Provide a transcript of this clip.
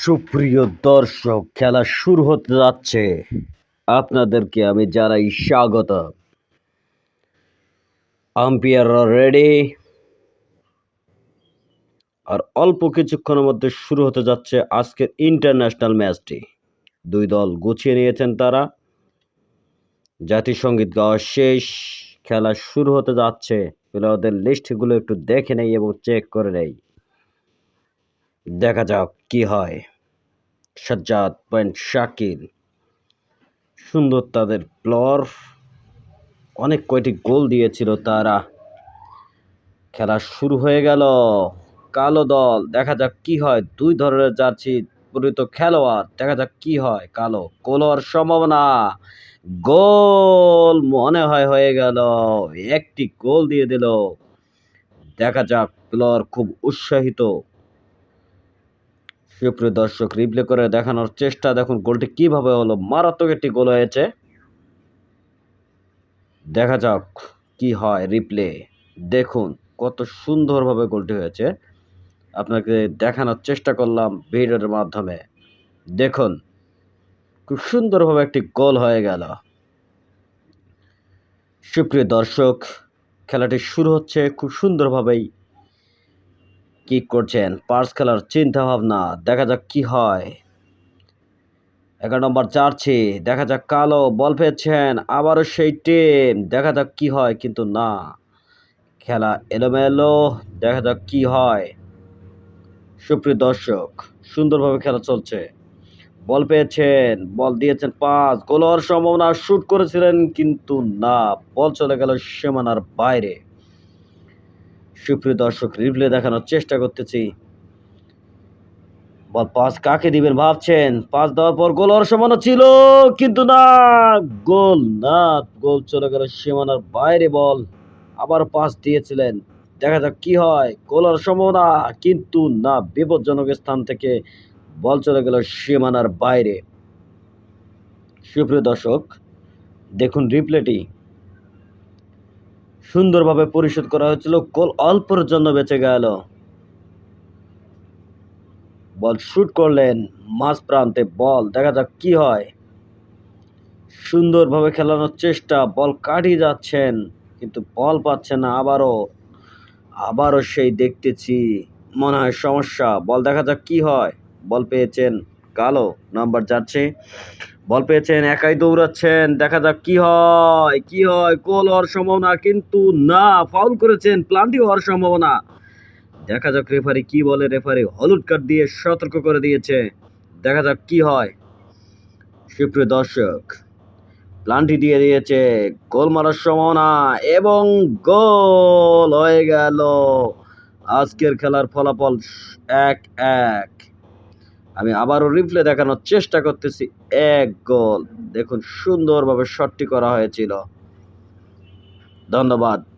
সুপ্রিয় দর্শক, খেলা শুরু হতে যাচ্ছে। আপনাদেরকে আমি জানাই স্বাগত। আম্পায়াররা রেডি। আর অল্প কিছুক্ষণের মধ্যে শুরু হতে যাচ্ছে আজকের ইন্টারন্যাশনাল ম্যাচটি। দুই দল গুছিয়ে নিয়েছেন তারা। জাতীয় সংগীত গাওয়া শেষ খেলা শুরু হতে যাচ্ছে। প্লেয়ারদের লিস্টগুলো একটু দেখে নেই এবং চেক করে নেই। দেখা যাক কি হয়। সাজ্জাদ পয়েন্ট শাকিল। সুন্দর তাদের প্লর অনেক কয়টি গোল দিয়েছিল তারা। খেলা শুরু হয়ে গেল। কালো দল, দেখা যাক কি হয়। দুই ধরনের জার্সি পরিত খেলোয়াড়, দেখা যাক কি হয়। কালো গোল হওয়ার সম্ভাবনা। গোল মনে হয় হয়ে গেল। একটি গোল দিয়ে দিল। দেখা যাক প্লর খুব উৎসাহিত। সুপ্রিয় দর্শক রিপ্লে করে দেখানোর চেষ্টা দেখুন গোলটি কীভাবে হলো। মারাত্মক একটি গোল হয়েছে। দেখা যাক কি হয় রিপ্লে দেখুন কত সুন্দরভাবে গোলটি হয়েছে। আপনাকে দেখানোর চেষ্টা করলাম ভিডিওর মাধ্যমে। দেখুন, খুব সুন্দরভাবে একটি গোল হয়ে গেল। সুপ্রিয় দর্শক, খেলাটি শুরু হচ্ছে খুব সুন্দরভাবেই। কি করছেন পার্স খেলার চিন্তা ভাবনা দেখা যাক কি হয়। এগারো নম্বর চারছি দেখা যাক কালো বল পেয়েছেন আবারও সেই টিম, দেখা যাক কি হয়, কিন্তু না। খেলা এলোমেলো, দেখা যাক কি হয়। সুপ্রিয় দর্শক, সুন্দরভাবে খেলা চলছে। বল পেয়েছেন, বল দিয়েছেন পাস গোল হওয়ার সম্ভাবনা শুট করেছিলেন, কিন্তু না, বল চলে গেল সীমানার বাইরে। সুপ্রিয় দর্শক রিপ্লে দেখানোর চেষ্টা করতেছি। বল পাস কাকে দিবেন ভাবছেন? পাস দেওয়ার পর গোল সম্ভাবনা ছিল, কিন্তু না গোল না। গোল চলে গেল সীমানার বাইরে বল। আবার পাস দিয়েছিলেন। দেখা যাক কি হয় গোল সম্ভাবনা কিন্তু না, বিপজ্জনক স্থান থেকে বল চলে গেল সীমানার বাইরে। সুপ্রিয় দর্শক, দেখুন রিপ্লেটি সুন্দরভাবে পরিশোধ করা হয়েছিল। গোল অল্পের জন্য বেঁচে গেল। বল শুট করলেন মাঝ প্রান্তে বল, দেখা যাক কি হয়। সুন্দরভাবে খেলানোর চেষ্টা, বল কাটিয়ে যাচ্ছেন, কিন্তু বল পাচ্ছে না আবারও। আবারও সেই দেখতেছি, মনে হয় সমস্যা। বল দেখা যাক কি হয়। বল পেয়েছেন কালো নাম্বার যাচ্ছে। বল পেয়েছেন, একাই দৌড়াচ্ছেন। দেখা যাক কি হয় কি হয়, গোল হওয়ার সম্ভাবনা কিন্তু না। ফাউল করেছেন প্লান্টি হওয়ার সম্ভাবনা। দেখা যাক রেফারি কি বলে। রেফারি হলুদ কার্ড দিয়ে সতর্ক করে দিয়েছে। দেখা যাক কি হয়। সুপ্রিয় দর্শক প্লান্টি দিয়ে দিয়েছে। গোল মারার সম্ভাবনা এবং গোল হয়ে গেল। আজকের খেলার ফলাফল এক এক। আমি আবারও রিপ্লে দেখানোর চেষ্টা করতেছি। এক গোল দেখুন সুন্দরভাবে শটটি করা হয়েছিল। ধন্যবাদ।